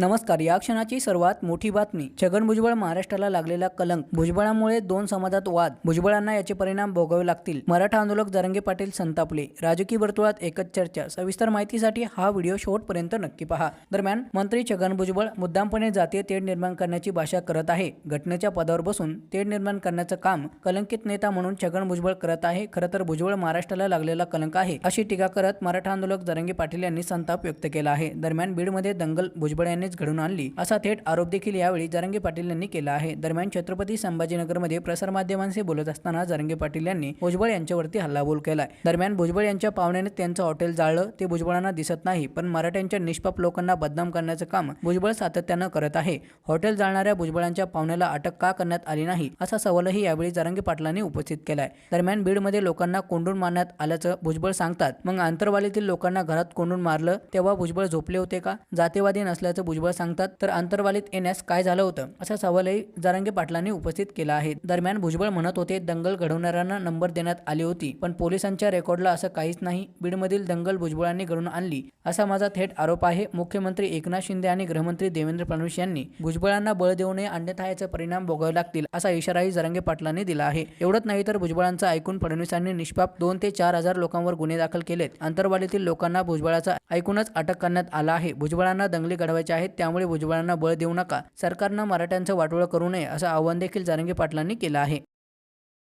नमस्कार या क्षणाची सर्वात मोठी बातमी. छगन भुजबळ महाराष्ट्राला लागलेला कलंक. भुजबळामुळे दोन समाजात वाद. भुजबळांना याचे परिणाम भोगावे लागतील. मराठा आंदोलक जरंगे पाटील संतापले. राजकीय वर्तुळात एकच चर्चा. सविस्तर माहितीसाठी हा व्हिडिओ शेवटपर्यंत नक्की पहा. दरम्यान मंत्री छगन भुजबळ मुद्दामपणे जातीय तेढ निर्माण करण्याची भाषा करत आहे. घटनेच्या पदावर बसून तेढ निर्माण करण्याचं काम कलंकित नेता म्हणून छगन भुजबळ करत आहे. खरं तर भुजबळ महाराष्ट्राला लागलेला कलंक आहे अशी टीका करत मराठा आंदोलक जरंगे पाटील यांनी संताप व्यक्त केला आहे. दरम्यान बीडमध्ये दंगल भुजबळ यांनीच घडून आणली. असा थेट आरोप देखील यावेळी जरंगे पाटील यांनी केला आहे. दरम्यान छत्रपती संभाजीनगरमध्ये प्रसारमाध्यमांशी बोलत असताना जरंगे पाटील यांनी भुजबळ यांच्यावरती हल्लाबोल केलाय. दरम्यान भुजबळ यांच्या पाहुण्याने त्यांचं हॉटेल जाळलं. ते भुजबळांना दिसत नाही पण मराठ्यांच्या निष्पाप लोकांना बदनाम करण्याचं काम भुजबळ सातत्यानं करत आहे. हॉटेल जाळणाऱ्या भुजबळांच्या पाहुण्याला अटक का करण्यात आली नाही असा सवालही यावेळी जरंगे पाटलांनी उपस्थित केलाय. दरम्यान बीडमध्ये लोकांना कोंडून मारण्यात आल्याचं भुजबळ सांगतात. मग आंतरवालीतील लोकांना घरात कोंडून मारलं तेव्हा भुजबळ झोपले होते का? जातीवादी नसल्याचं भुजबळ भुजबळ सांगतात तर आंतरवालीत येण्यास काय झालं होतं? असा सवालही जारंगे पाटलांनी उपस्थित केला आहे. दरम्यान भुजबळ म्हणत होते दंगल घडवणाऱ्यांना नंबर देण्यात आली होती पण पोलिसांच्या रेकॉर्डला असं काहीच नाही. बीडमधील दंगल भुजबळांनी घडवून आणली. असा माझा थेट आरोप आहे. मुख्यमंत्री एकनाथ शिंदे आणि गृहमंत्री देवेंद्र फडणवीस यांनी भुजबळांना बळ देऊ नये अन्यथा याचे परिणाम भोगावे लागतील असा इशाराही जरंगे पाटलांनी दिला आहे. एवढंच नाही तर भुजबळांचं ऐकून फडणवीसांनी निष्पाप दोन ते चार हजार लोकांवर गुन्हे दाखल केलेत. आंतरवालीतील लोकांना भुजबळाचा ऐकूनच अटक करण्यात आला आहे. भुजबळांना दंगली घडवायचे आहेत त्यामुळे भुजबळांना बळ देऊ नका. सरकारनं मराठ्यांचं वाटोळं करू नये असं आवाहन देखील जरंगे पाटलांनी केलं आहे.